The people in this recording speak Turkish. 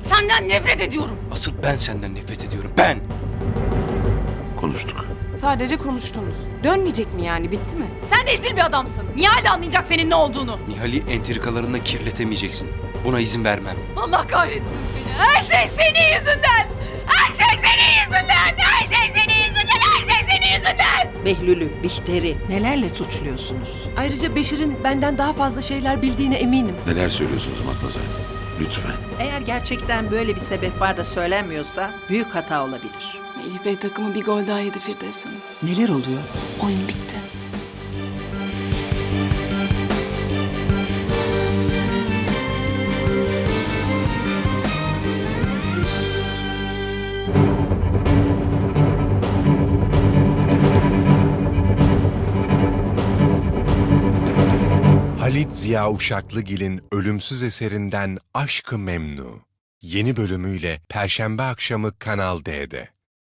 Senden nefret ediyorum. Asıl ben senden nefret ediyorum. Ben! Konuştuk. Sadece konuştunuz. Dönmeyecek mi yani? Bitti mi? Sen rezil bir adamsın. Nihal de anlayacak senin ne olduğunu. Nihal'i entrikalarında kirletemeyeceksin. Buna izin vermem. Allah kahretsin seni. Her şey senin yüzünden. Her şey senin yüzünden. Her şey senin yüzünden. Her şey senin yüzünden. Behlül'ü, Bihter'i nelerle suçluyorsunuz? Ayrıca Beşir'in benden daha fazla şeyler bildiğine eminim. Neler söylüyorsunuz Matmazel? Lütfen. Eğer gerçekten böyle bir sebep var da söylenmiyorsa büyük hata olabilir. Melih Bey takımı bir gol daha yedi Firdevs Hanım. Neler oluyor? Oyun bitti. Halit Ziya Uşaklıgil'in ölümsüz eserinden Aşkı Memnu. Yeni bölümüyle Perşembe akşamı Kanal D'de.